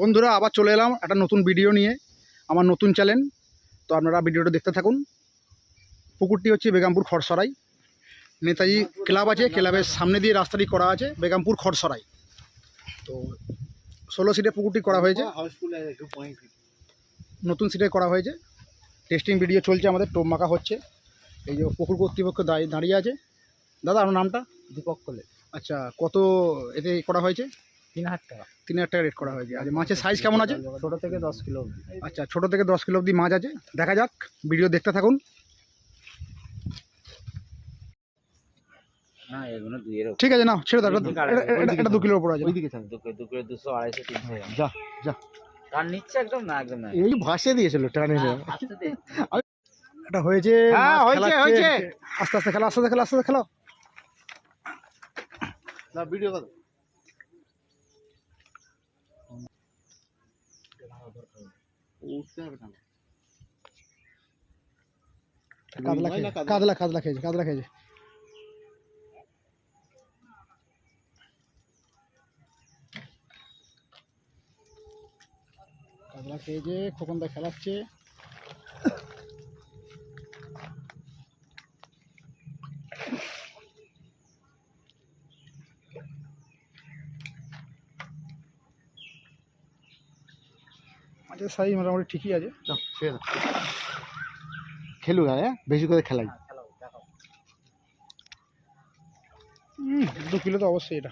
বন্ধুরা আবার চলে এলাম একটা নতুন ভিডিও নিয়ে আমার নতুন চ্যানেল তো আপনারা ভিডিওটা দেখতে থাকুন। পুকুরটি হচ্ছে বেগামপুর খড়সরাই। নেতাজি ক্লাব আছে ক্লাবের সামনে দিয়ে রাস্তাটি করা আছে বেগামপুর খড়সরাই। তো ষোলো সিটে পুকুরটি করা হয়েছে। নতুন সিটে করা হয়েছে। টেস্টিং ভিডিও চলছে আমাদের টোপ মাখা হচ্ছে। এই যে পুকুর কর্তৃপক্ষ দাঁড়িয়ে দাঁড়িয়ে আছে। দাদা আপনার নামটা? দীপক কোলে আচ্ছা কত এতে করা হয়েছে? তিন হাজার টাকা। তিন হাজার টাকা রেট করা হয়েছে। আচ্ছা মাছের সাইজ কেমন আছে? ছোট থেকে দশ কিলো অবধি। আচ্ছা ছোট থেকে দশ কিলো অবধি মাছ আছে। দেখা যাক ভিডিও দেখতে থাকুন। না ঠিক আছে না ছেড়ে দাও এটা- দু কিলোর উপর আছে। ওইদিকে দুশো আড়াইশো তিনশো এরকম। যা যা। কার নিচ্ছে একদম না একদম না। এই ভাসে দিয়েছিল টানে আস্তে এটা হয়েছে হ্যাঁ, হয়েছে, হয়েছে। আস্তে আস্তে খেলা আস্তে আস্তে খেলা আস্তে আস্তে খেলো। ভিডিও কত উঠতে হবে না কাতলা খেয়ে কাতলা। কাতলা খেয়েছে কাতলা খেয়েছে কাতলা খেয়েছে খোকনদা খেলাচ্ছে। মাছের সাইজ মোটামুটি ঠিকই আছে। খেলুক হ্যাঁ বেশি করে খেলাই। দু কিলো তো অবশ্যই এটা।